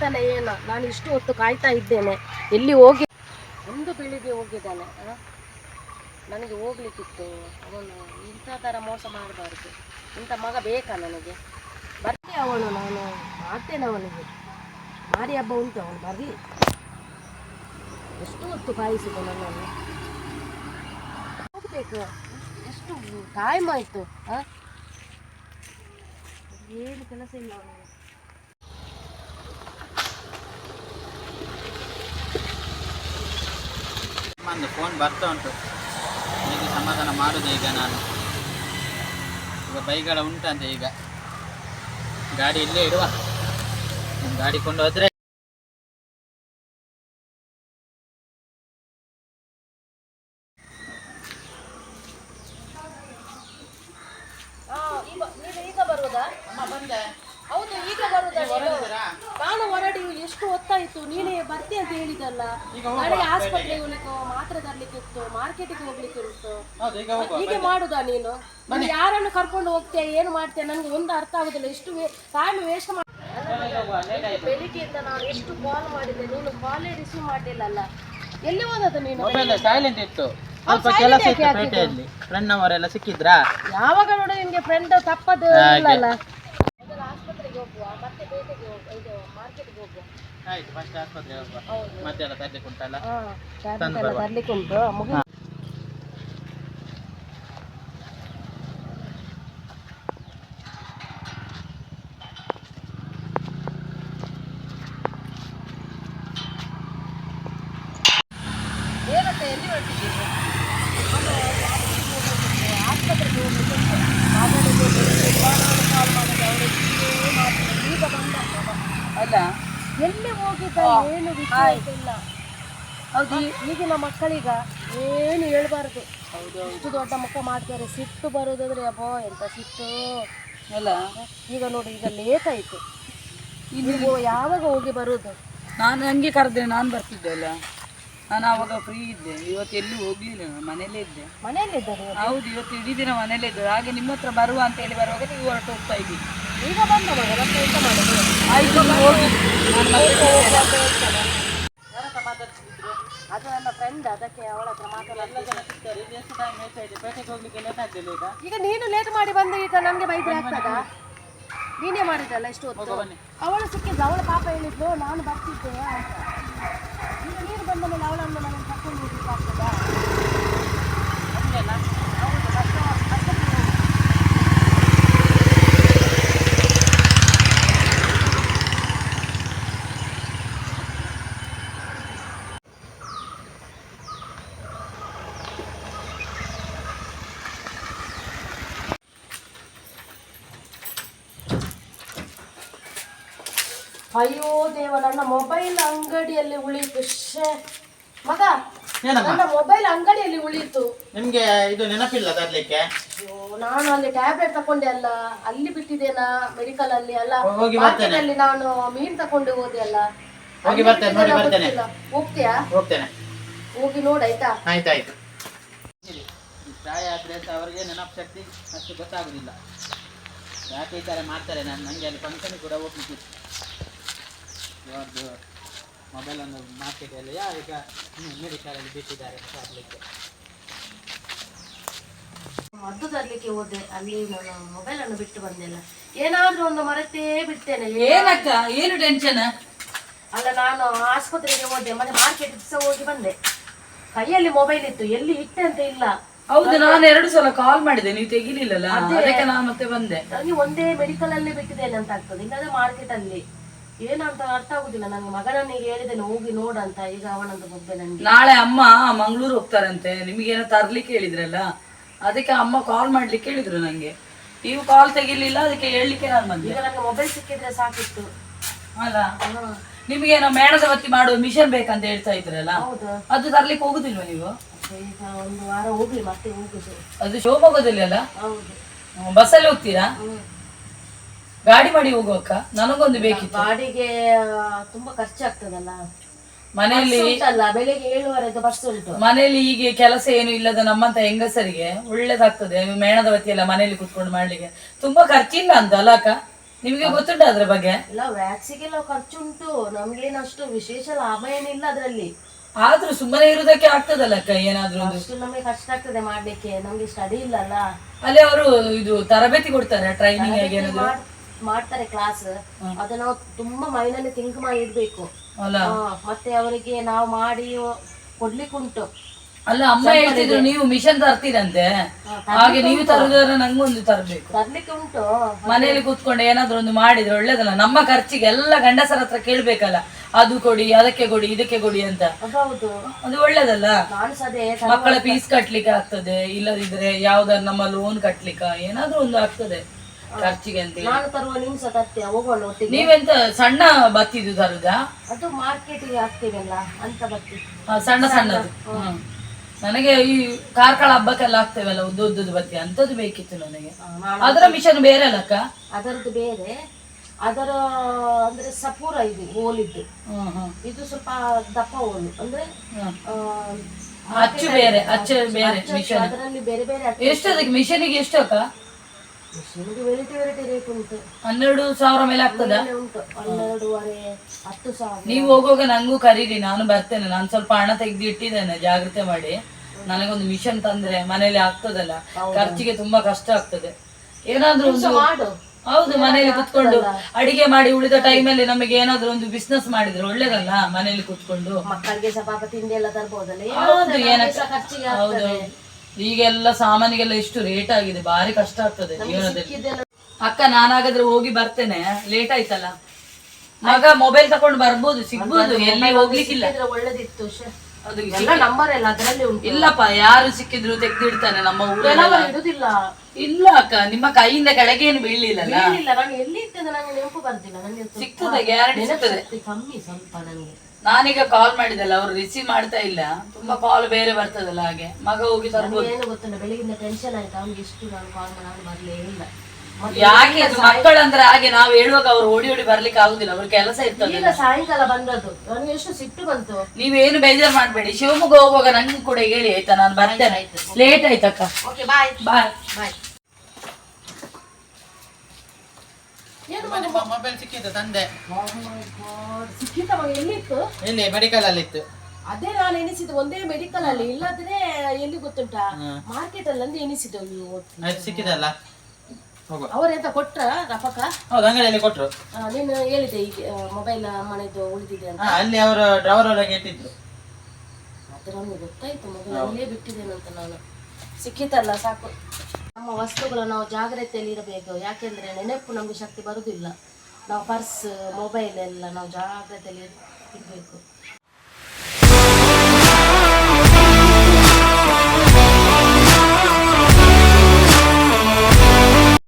ಬರ್ತಾನೆ ಏನೋ. ನಾನು ಇಷ್ಟು ಹೊತ್ತು ಕಾಯ್ತಾ ಇದ್ದೇನೆ. ಎಲ್ಲಿ ಹೋಗಿ ಒಂದು ಬೆಳಿಗ್ಗೆ ಹೋಗಿದ್ದಾನೆ? ನನಗೆ ಹೋಗ್ಲಿಕ್ಕಿತ್ತು. ಅವನು ಇಂಥ ಥರ ಮೋಸ ಮಾಡಬಾರ್ದು. ಇಂಥ ಮಗ ಬೇಕಾ ನನಗೆ? ಬರ್ತೆ ಅವನು ನಾನು. ಮಾಡ್ತೇನೆ ಅವನಿಗೆ. ಮಾರಿ ಹಬ್ಬ ಉಂಟು ಅವನು ಬರಲಿ ಎಷ್ಟು ಹೊತ್ತು ಕಾಯಿಸಿದೆ ನನ್ನನ್ನು? ಹೋಗ್ಬೇಕು. ಎಷ್ಟು ಟೈಮ್ ಆಯಿತು ಹಾಂ ಏನು ಕೆಲಸ ಇಲ್ಲ ಅವನಿಗೆ. ಒಂದು ಫೋನ್ ಬರ್ತಾ ಉಂಟು. ಹೇಗೆ ಸಮಾಧಾನ ಮಾಡೋದು ಈಗ ನಾನು. ಈಗ ಬೈಗಳ ಉಂಟಂತೆ ಈಗ. ಗಾಡಿ ಇಲ್ಲೇ ಇಡುವ. ಗಾಡಿ ಕೊಂಡು ಹೋದ್ರೆ ಈಗ ನೀನು ಈಗ ಬರುವುದಾ ಹೌದು ಈಗ ಬರುವುದಾ ನೀನು? ನಾನು ಹೊರಡಿ ಎಷ್ಟು ಹೊತ್ತಾಯ್ತು? ನೀನೇ ಬರ್ತಿ ಅಂತ ಹೇಳಿದಲ್ಲ ಈಗ ನಾಳೆ ಆಸ್ಪತ್ರೆಗೆ ಹೋಗ್ಲಿಕ್ಕೆ ಮಾತ್ರ ತರ್ಲಿಕ್ಕೆ ಇತ್ತು ಮಾರ್ಕೆಟಿಗೆ ಹೋಗ್ಲಿಕ್ಕೆ ಉಂಟು ಈಗ ಹೀಗೆ ಮಾಡುದಾ ನೀನು? ನಾನು ಯಾರನ್ನು ಕರ್ಕೊಂಡು ಹೋಗ್ತೀಯ ಏನು ಮಾಡ್ತೀಯ? ನನಗೆ ಒಂದು ಅರ್ಥ ಆಗುದಿಲ್ಲ. ಎಷ್ಟು ಟೈಮ್ ವೇಸ್ಟ್ ಮಾಡಿ ಬೆಳಿಗ್ಗೆಯಿಂದ ನಾನು ಎಷ್ಟು ಕಾಲ್ ಮಾಡಿದ್ದೆ. ನೀನು ಕಾಲೇ ರಿಸೀವ್ ಮಾಡಲಿಲ್ಲಲ್ಲ. ಎಲ್ಲಿ ಹೋದದ್ದು ನೀನು? ಮೊಬೈಲ್ ಸೈಲೆಂಟ್ ಇತ್ತು. ಸ್ವಲ್ಪ ಕೆಲಸ ಇತ್ತು ಪೇಟೆಯಲ್ಲಿ. ಫ್ರೆಂಡ್ ಅವರೆಲ್ಲ ಸಿಕ್ಕಿದ್ರಾ? ಯಾವಾಗ ನೋಡು ನಿಮಗೆ ಫ್ರೆಂಡ್ ತಪ್ಪದು ಇಲ್ಲ ಆಸ್ಪತ್ರೆಗೆ ಹೋಗುವ ಮತ್ತೆ ಬೇಟೆಗೆ ಹೋಗುವ ಇದು ಮಾರ್ಕೆಟ್ಗೆ ಹೋಗುವ. ಆಯ್ತು ಫಸ್ಟ್ ಆಸ್ಪತ್ರೆ ಹೋಗುವ. ಮತ್ತೆ ಎಲ್ಲ ತರ್ಲಿಕ್ಕೆ ಉಂಟಲ್ಲ? ತಂದು ಬರುವ. ತರ್ಲಿಕ್ಕೆ ಉಂಟು. ಮುಗಿ ಹಾ. ಏನಂತ ಎಲ್ಲಿ ಹೊರಟಿದ್ದೀರಿ ಆಸ್ಪತ್ರೆಗೆ ಹೋಗ್ಲಿಕ್ಕೆ ಉಂಟು. ಮಾತಾಡಿದ್ದು ಬೆಳಿಗ್ಗೆ ಬಾಣಾಳು ಕಾಲ್ ಮಾಡಿದೆ ಅವಳು ಇಷ್ಟೇ ಮಾತಾಡಿದ್ರು. ಈಗ ಬಂದ ಅಲ್ಲ ಎಲ್ಲಿ ಹೋಗಿದ್ದ ಏನು ವಿಚಾರ ಇಲ್ಲ ಹೌದು. ಈಗಿನ ಮಕ್ಕಳೀಗ ಏನು ಹೇಳ್ಬಾರ್ದು. ಇಷ್ಟು ದೊಡ್ಡ ಮುಖ ಮಾಡ್ತಾರೆ. ಸಿಟ್ಟು ಬರೋದಾದ್ರೆ ಅಬ್ಬೋ ಎಂತ ಸಿಟ್ಟು. ಅಲ್ಲ. ಈಗ ನೋಡಿ ಈಗ ಲೇಟ್ ಆಯ್ತು. ನೀವು ಯಾವಾಗ ಹೋಗಿ ಬರೋದು? ನಾನು ಹಂಗೆ ಕರೆದೆ ನಾನು ಬರ್ತಿದ್ದೆ ಅಲ್ಲ. ನಾನು ಆವಾಗ ಫ್ರೀ ಇದ್ದೆ. ಇವತ್ತು ಎಲ್ಲೂ ಹೋಗ್ಲಿಲ್ಲ ನಾನು ಮನೇಲೇ ಇದ್ದೆ. ಹೌದು ಇವತ್ತು ಇಡೀ ದಿನ ಮನೇಲೇ ಇದ್ದೆ. ಹಾಗೆ ನಿಮ್ಮ ಹತ್ರ ಬರುವ ಅಂತ ಹೇಳಿ ಬರುವಾಗ ನೀವು ಹೊರಟು ಹೋಗ್ತಾ ಇದ್ದೀವಿ ಈಗ ಬಂದ ಎಂತ ಮಾಡುದು ಅದು ನನ್ನ ಫ್ರೆಂಡ್ ಅದಕ್ಕೆ ಅವಳ ಹತ್ರ ಮಾತಾಡಲ್ಲ ಸಿಗ್ತಾರೆ ಇದು ಎಷ್ಟು ಟೈಮ್ ವೇಸ್ಟ್ ಆಯ್ತು ಪೇಟೆಗೆ ಹೋಗ್ಲಿಕ್ಕೆ ಲೇಟ್ ಆಗ್ತಿಲ್ಲ ಈಗ ಈಗ ನೀನು ಲೇಟ್ ಮಾಡಿ ಬಂದು ಈಗ ನಮ್ಗೆ ಬೈದ್ರೆ ಆಗ್ತದಾ? ನೀನೇ ಮಾಡಿದಲ್ಲ ಇಷ್ಟು ಹೊತ್ತು? ಅವಳು ಸಿಕ್ಕಿದ್ದು ಅವಳ ಪಾಪ ಹೇಳಿದ್ಲು ನಾನು ಬರ್ತಿದ್ದೆ ಅಂತ. ಈಗ ನೀನು ಬಂದ ಮೇಲೆ ಅವಳನ್ನು ನನಗೆ ಕರ್ಕೊಂಡು ಹೋಗ್ಲಿಕ್ಕೆ ಆಗ್ತದಾ? ಅಯ್ಯೋ ದೇವ ನನ್ನ ಮೊಬೈಲ್ ಅಂಗಡಿಯಲ್ಲಿ ಉಳಿತು. ಶೇ ಮಗ ನನ್ನ ಮೊಬೈಲ್ ಅಂಗಡಿಯಲ್ಲಿ ಉಳಿತು. ನಿಮ್ಗೆ ಇದು ನೆನಪಿಲ್ಲ ತರ್ಲಿಕ್ಕೆ? ಅಯ್ಯೋ, ನಾನು ಅಲ್ಲಿ ಟ್ಯಾಬ್ಲೆಟ್ ತಕೊಂಡೆ ಅಲ್ಲ. ಅಲ್ಲಿ ಬಿಟ್ಟಿದ್ದೇನಾ ಮೆಡಿಕಲ್ ಅಲ್ಲಿ ಅಲ್ಲ? ಹೋಗಿ ಬರ್ತೇನೆ. ಅಲ್ಲಿ ನಾನು ಮೀನ್ ತಕೊಂಡು ಹೋದೆ ಅಲ್ಲ. ಹೋಗಿ ಅಲ್ಲಿ ಬರ್ತೇನೆ, ನೋಡಿ ಬಿಟ್ಟಿದ್ದೇನಾ ಬರ್ತೇನೆ. ಗೊತ್ತಿಲ್ಲ. ಹೋಗ್ತೀಯಾ? ಹೋಗ್ತೇನೆ. ಹೋಗಿ ನೋಡಾಯ್ತಾ ಆಯ್ತಾಯ್ತು. ತಾಯಿ ಆದ್ರೆ ಅಂತ ಅವರಿಗೆ ನೆನಪು ಶಕ್ತಿ ಅಷ್ಟು ಗೊತ್ತಾಗುದಿಲ್ಲ. ಯಾಕೆ ಈ ತರ ಮಾಡ್ತಾರೆ? ನಾನು ನನಗೆ ಅಲ್ಲಿ ಫಂಕ್ಷನ್ ಕೂಡ ಹೋಗ್ಲಿಕ್ಕಿತ್ತು. ಯಾವ್ದು ಮೊಬೈಲ್ ಒಂದು ಮಾರ್ಕೆಟಲ್ಲಿ ಈಗ ಅಮೆರಿಕಾದಲ್ಲಿ ಬಿಟ್ಟಿದ್ದಾರೆ ತರ್ಲಿಕ್ಕೆ ಮದ್ದು ತರಲಿಕ್ಕೆ ಹೋದೆ ಅಲ್ಲಿ ನಾನು ಮೊಬೈಲ್ ಅನ್ನು ಬಿಟ್ಟು ಬಂದೆಲ್ಲ. ಏನಾದ್ರೂ ಒಂದು ಮರೆತೇ ಬಿಡ್ತೇನೆ. ಏನಕ್ಕ? ಏನು ಟೆನ್ಷನ್ ಅಲ್ಲ ನಾನು ಆಸ್ಪತ್ರೆಗೆ ಹೋದೆ ಮತ್ತೆ ಮಾರ್ಕೆಟ್ ಸಹ ಹೋಗಿ ಬಂದೆ. ಕೈಯಲ್ಲಿ ಮೊಬೈಲ್ ಇತ್ತು ಎಲ್ಲಿ ಇಟ್ಟೆ ಅಂತ ಇಲ್ಲ. ಹೌದು ನಾನು ಎರಡು ಸಲ ಕಾಲ್ ಮಾಡಿದೆ ನೀವು ತೆಗಿಲಿಲ್ಲಲ್ಲ? ಅದಕ್ಕೆ ನಾನು ಮತ್ತೆ ಬಂದೆ. ನನಗೆ ಒಂದೇ ಮೆಡಿಕಲ್ ಅಲ್ಲಿ ಬಿಟ್ಟಿದ್ದೇನೆ ಅಂತ ಆಗ್ತದೆ ಇಲ್ಲದೆ ಮಾರ್ಕೆಟ್ ಅಲ್ಲಿ ಏನಂತ ಅರ್ಥ ಆಗುದಿಲ್ಲ. ನಂಗೆ ಮಗನನ್ನಿಗೆ ಹೇಳಿದ್ದೇನೆ ಹೋಗಿ ನೋಡಂತ. ಈಗ ಅವನಂತ ಮೊಬೈಲ್ ನನಗೆ ನಾಳೆ ಅಮ್ಮ ಮಂಗಳೂರು ಹೋಗ್ತಾರಂತೆ. ಏನೋ ತರ್ಲಿಕ್ಕೆ ಹೇಳಿದ್ರಲ್ಲ? ಅದಕ್ಕೆ ಅಮ್ಮ ಕಾಲ್ ಮಾಡ್ಲಿಕ್ಕೆ ಹೇಳಿದ್ರು ನಂಗೆ. ನೀವು ಕಾಲ್ ತೆಗಿಲಿಲ್ಲ ಅದಕ್ಕೆ ಹೇಳಲಿಕ್ಕೆ ನಾನು ಬಂದೆ. ಈಗ ನನಗೆ ಮೊಬೈಲ್ ಸಿಕ್ಕಿದ್ರೆ ಸಾಕಿತ್ತು. ಅಲ್ಲ? ನಿಮಗೇನೋ ಮೇಣದ ಬತ್ತಿ ಮಾಡುವ ಮಿಷನ್ ಬೇಕಂತ ಹೇಳ್ತಾ ಇದ್ರಲ್ಲ? ಹೌದು. ಅದು ತರ್ಲಿಕ್ಕೆ ಹೋಗುದಿಲ್ವಾ ನೀವು? ಮತ್ತೆ ಈಗ ಒಂದು ವಾರ ಹೋಗ್ಲಿ ಮತ್ತೆ ಹೋಗುದು. ಅದು ಶಿವಮೊಗ್ಗದಲ್ಲಿ ಅಲ್ಲ? ಹೌದು. ಬಸ್ಸಲ್ಲಿ ಹೋಗ್ತೀರಾ? ಹ್ಮ್. ಗಾಡಿ ಮಾಡಿ ಹೋಗುವಕ್ಕ ನನಗೊಂದು ಬೇಕಿತ್ತು. ಬಾಡಿಗೆ ತುಂಬಾ ಖರ್ಚಾಗ್ತದಲ್ಲ? ಮನೆಯಲ್ಲಿ ಉಂಟಲ್ಲ ಬೆಳಿಗ್ಗೆ ಏಳುವರೆಗೆ ಬಸ್ ಉಂಟು. ಮನೆಯಲ್ಲಿ ಹೀಗೆ ಕೆಲಸ ಏನು ಇಲ್ಲದ ನಮ್ಮಂತ ಹೆಂಗಸರಿಗೆ ಒಳ್ಳೇದಾಗ್ತದೆ. ಮೇಣದ ವತಿಯೆಲ್ಲ ಮನೆಯಲ್ಲಿ ಕುತ್ಕೊಂಡು ಮಾಡ್ಲಿಕ್ಕೆ. ತುಂಬಾ ಖರ್ಚಿಲ್ಲ ಅಂತ ಅಲ್ಲ ಅಕ್ಕ? ನಿಮ್ಗೆ ಗೊತ್ತುಂಟ ಅದ್ರ ಬಗ್ಗೆ? ಇಲ್ಲ ವ್ಯಾಕ್ಸಿಗೆಲ್ಲ ಖರ್ಚುಂಟು. ನಮ್ಗೇನಷ್ಟು ವಿಶೇಷ ಲಾಭ ಏನಿಲ್ಲ ಅದರಲ್ಲಿ. ಆದ್ರೂ ಸುಮ್ಮನೆ ಇರುವುದಕ್ಕೆ ಆಗ್ತದಲ್ಲ ಅಕ್ಕ ಏನಾದ್ರೂ ಒಂದು? ಅಷ್ಟು ನಮಗೆ ಕಷ್ಟ ಆಗ್ತದೆ ಮಾಡ್ಲಿಕ್ಕೆ. ನಮ್ಗೆ ಸ್ಟಡಿ ಇಲ್ಲಲ್ಲ. ಅಲ್ಲಿ ಅವರು ಇದು ತರಬೇತಿ ಕೊಡ್ತಾರೆ ಟ್ರೈನಿಂಗ್ ಆಗಿ ಏನಾದ್ರು? ಮಾಡ್ತಾರೆ ಕ್ಲಾಸ್ ಅದನ್ನ ನಾವು ತುಂಬಾ ಮೈನಲ್ಲಿ ಥಿಂಕ್ ಮಾಡಿ ಇಡ್ಬೇಕು. ಮತ್ತೆ ಅವರಿಗೆ ನಾವು ಮಾಡಿ ಕೊಡ್ಲಿಕ್ಕುಂಟು ಅಲ್ಲ ಅಮ್ಮ ಹೇಳ್ತಿದ್ರು ನೀವು ಮಿಷನ್ ತರ್ತೀರಂತೆ. ಹಾಗೆ ನೀವು ತರುದಾದ್ರೆ ನಂಗೊಂದು ತರಬೇಕು. ತರ್ಲಿಕ್ಕೆ ಉಂಟು. ಮನೆಯಲ್ಲಿ ಕೂತ್ಕೊಂಡು ಏನಾದ್ರು ಒಂದು ಮಾಡಿದ್ರೆ ಒಳ್ಳೇದಲ್ಲ. ನಮ್ಮ ಖರ್ಚಿಗೆ ಎಲ್ಲ ಗಂಡಸರ ಹತ್ರ ಕೇಳ್ಬೇಕಲ್ಲ. ಅದು ಕೊಡಿ ಅದಕ್ಕೆ ಕೊಡಿ ಇದಕ್ಕೆ ಕೊಡಿ ಅಂತ. ಹೌದು ಅದು ಒಳ್ಳೇದಲ್ಲ. ಮಕ್ಕಳ ಫೀಸ್ ಕಟ್ಲಿಕ್ಕೆ ಆಗ್ತದೆ. ಇಲ್ಲದಿದ್ರೆ ಯಾವ್ದಾದ್ರು ನಮ್ಮ ಲೋನ್ ಕಟ್ಲಿಕ್ಕ ಏನಾದ್ರು ಒಂದು ಆಗ್ತದೆ. ಖರ್ಚಿಗೆ ಅಂತ ಹೇಳಿ. ನಾನು ತರುವ ನಿಮ್ಸ ತರ್ತೀಯ ಹೋಗೋಣ ಒಟ್ಟಿಗೆ. ನೀವೆಂತ ಸಣ್ಣ ಬತ್ತಿದು ತರುದಾ ಅದು ಮಾರ್ಕೆಟಿಗೆ ಹಾಕ್ತೀವಲ್ಲ ಅಂತ ಬತ್ತಿ. ಆ, ಸಣ್ಣ ಸಣ್ಣದು. ಹ್ಮ್. ನನಗೆ ಈ ಕಾರ್ಕಳ ಹಬ್ಬಕ್ಕೆಲ್ಲ ಹಾಕ್ತೇವಲ್ಲ ಉದ್ದ ಉದ್ದದ ಬತ್ತಿ ಅಂತದ್ದು ಬೇಕಿತ್ತು ನನಗೆ. ಆ, ನಾನು ಅದರ ಮಿಷನ್ ಬೇರೆ ಅಲ್ಲಕ್ಕ ಅದರದ್ದು ಬೇರೆ. ಅದರ ಅಂದ್ರೆ ಸಪೂರ ಇದು ಹೋಲಿದ್ದು. ಹ್ಮ್ ಹ್ಮ್. ಇದು ಸ್ವಲ್ಪ ದಪ್ಪ ಹೋಲು ಅಂದ್ರೆ ಹ್ಮ್. ಆ, ಅಚ್ಚು ಬೇರೆ ಅಚ್ಚು ಬೇರೆ ಮಿಷನ್ ಅದರಲ್ಲಿ ಬೇರೆ ಬೇರೆ ಎಷ್ಟು ಅದಕ್ಕೆ ಮಿಷನಿಗೆ ಎಷ್ಟು ಅಕ್ಕ? ಮಿಷನ್ಗೆ ವೆರೈಟಿ ವೆರೈಟಿ ರೇಟ್ ಉಂಟು. ಹನ್ನೆರಡು ಸಾವಿರ ಮೇಲೆ ಆಗ್ತದ? ಮೇಲೆ ಉಂಟು. ಹನ್ನೆರಡೂವರೆ ಹತ್ತು ಸಾವಿರ. ನೀವು ಹೋಗುವಾಗ ನಂಗೂ ಕರೀರಿ ನಾನು ಬರ್ತೇನೆ. ನಾನು ಸ್ವಲ್ಪ ಹಣ ತೆಗೆದು ಇಟ್ಟಿದ್ದೇನೆ ಜಾಗ್ರತೆ ಮಾಡಿ. ನನಗೊಂದು ಮಿಷನ್ ತಂದ್ರೆ ಮನೇಲಿ ಆಗ್ತದಲ್ಲ. ಖರ್ಚಿಗೆ ತುಂಬಾ ಕಷ್ಟ ಆಗ್ತದೆ. ಏನಾದ್ರೂ ಒಂದು ಮಾಡು. ಹೌದು ಮನೇಲಿ ಕುತ್ಕೊಂಡು ಅಡಿಗೆ ಮಾಡಿ ಉಳಿದ ಟೈಮಲ್ಲಿ ನಮಗೆ ಏನಾದ್ರೂ ಒಂದು ಬಿಸ್ನೆಸ್ ಮಾಡಿದ್ರೆ ಒಳ್ಳೇದಲ್ಲ ಮನೇಲಿ ಕುತ್ಕೊಂಡು? ಮಕ್ಕಳಿಗೆ ಸಹ ಪಾಪ ತಿಂಡಿ ಎಲ್ಲ ತರ್ಬೋದಲ್ಲ. ಏನೋ ಹೌದು ಒಂದು ಏನ ನಮ್ಗೆ ಸಹ ಖರ್ಚಿಗೆ ಹೌದು. ಈಗೆಲ್ಲ ಸಾಮಾನಿಗೆಲ್ಲ ಎಷ್ಟು ರೇಟ್ ಆಗಿದೆ ಬಾರಿ ಕಷ್ಟ ಆಗ್ತದೆ ಜೀವನದಲ್ಲಿ. ಅಕ್ಕ ನಾನಾಗಾದ್ರೆ ಹೋಗಿ ಬರ್ತೇನೆ. ಲೇಟ್ ಆಯ್ತಲ್ಲ? ಮಗ ಮೊಬೈಲ್ ತಕೊಂಡು ಬರ್ಬೋದು ಸಿಗ್ಬೋದು ಎಲ್ಲಿ ಹೋಗ್ಲಿಕ್ಕಿಲ್ಲ. ಒಳ್ಳೇದಿತ್ತು. ಅದು ಎಲ್ಲ ನಂಬರ್ ಎಲ್ಲ ಅದರಲ್ಲಿ ಉಂಟು. ಇಲ್ಲಪ್ಪ ಯಾರು ಸಿಕ್ಕಿದ್ರು ತೆಗ್ದಿಡ್ತಾನೆ ನಮ್ಮ ಊರಲ್ಲಿ ಇಡುದಿಲ್ಲ. ಇಲ್ಲ ಅಕ್ಕ ನಿಮ್ಮ ಕೈಯಿಂದ ಕೆಳಗೆ ಏನು ಬೀಳಲಿಲ್ಲ. ನಾನು ಎಲ್ಲಿ ನನಗೆ ನೆನಪು ಬರ್ತಿಲ್ಲ ನನಗೆ ಸ್ವಲ್ಪ ಸಿಗ್ತದೆ ಗ್ಯಾರಂಟಿ ಸಿಗ್ತದೆ. ಕಮ್ಮಿ ಸ್ವಲ್ಪ ನನಗೆ. ನಾನೀಗ ಕಾಲ್ ಮಾಡಿದಲ್ಲ ಅವ್ರು ರಿಸೀವ್ ಮಾಡ್ತಾ ಇಲ್ಲ. ತುಂಬಾ ಕಾಲ್ ಬೇರೆ ಬರ್ತದಲ್ಲ ಹಾಗೆ. ಮಗ ಹೋಗಿ ತರ್ಬೋದು. ಏನು ಗೊತ್ತಿಲ್ಲ ಬೆಳಿಗ್ಗೆ ಟೆನ್ಷನ್ ಆಯ್ತು. ಅವ್ನಿಗೆ ಎಷ್ಟು ನಾನು ಕಾಲ್ ಮಾಡಿ ನಾನು ಬರ್ಲೇ ಇಲ್ಲ. ಯಾಕೆ ಅದು ಮಕ್ಕಳಂದ್ರೆ ಹಾಗೆ ನಾವು ಹೇಳುವಾಗ ಅವ್ರು ಓಡಿ ಓಡಿ ಬರ್ಲಿಕ್ಕೆ ಆಗುದಿಲ್ಲ. ಅವ್ರ ಕೆಲಸ ಇರ್ತದೆ ಈಗ ಸಾಯಂಕಾಲ ಬಂದದ್ದು. ನನಗೆ ಎಷ್ಟು ಸಿಟ್ಟು ಬಂತು. ನೀವೇನು ಬೇಜಾರ್ ಮಾಡ್ಬೇಡಿ. ಶಿವಮೊಗ್ಗ ಹೋಗುವಾಗ ನಂಗೆ ಕೂಡ ಹೇಳಿ ಆಯ್ತಾ? ನಾನು ಬರ್ತೇನೆ. ಲೇಟ್ ಆಯ್ತಕ್ಕ. ಓಕೆ ಬಾಯ್ ಬಾಯ್ ಬಾಯ್ ಏನು ನಿಮ್ಮ ಮೊಬೈಲ್ ಸಿಕ್ಕಿತ್ತು ತಂದೆ. ಸಿಕ್ಕಿತ ಮಗ ಎಲ್ಲಿತ್ತು? ಇಲ್ಲಿ ಮೆಡಿಕಲ್ ಅಲ್ಲಿ ಇತ್ತು ಅದೇ ನಾನು ಎನಿಸಿದ್ದು ಒಂದೇ ಮೆಡಿಕಲ್ ಅಲ್ಲಿ ಇಲ್ಲದ್ರೆ ಎಲ್ಲಿ ಗೊತ್ತುಂಟಾ? ಮಾರ್ಕೆಟ್ ಅಲ್ಲಿ ಅಂದ್ರೆ ಎನಿಸಿದ್ದು ನೀವು ಆಯ್ತು ಸಿಕ್ಕಿದಲ್ಲ ಅವರೆಂತ ಕೊಟ್ರ ರಪಕ? ಹೌದು ಅಂಗಡಿಯಲ್ಲಿ ಕೊಟ್ರು. ನೀನು ಹೇಳಿದೆ ಈಗ ಮೊಬೈಲ್ ಮನೆದು ಉಳಿದಿದೆ ಅಂತ. ಅಲ್ಲಿ ಅವರು ಡ್ರವರ್ ಒಳಗೆ ಇಟ್ಟಿದ್ರು. ಮತ್ತೆ ನಮ್ಗೆ ಗೊತ್ತಾಯ್ತು ಮೊಬೈಲ್ ಅಲ್ಲೇ ಬಿಟ್ಟಿದ್ದೇನೆ ಅಂತ ನಾನು. ಸಿಕ್ಕಿತಲ್ಲ ಸಾಕು. ನಮ್ಮ ವಸ್ತುಗಳು ನಾವು ಜಾಗ್ರತೆಯಲ್ಲಿ ಇರಬೇಕು. ಯಾಕೆಂದರೆ ನೆನಪು ನಮಗೆ ಶಕ್ತಿ ಬರುವುದಿಲ್ಲ ನಾವು ಪರ್ಸ್, ಮೊಬೈಲ್ ಎಲ್ಲ ನಾವು ಜಾಗ್ರತೆಯಲ್ಲಿ ಇರಬೇಕು.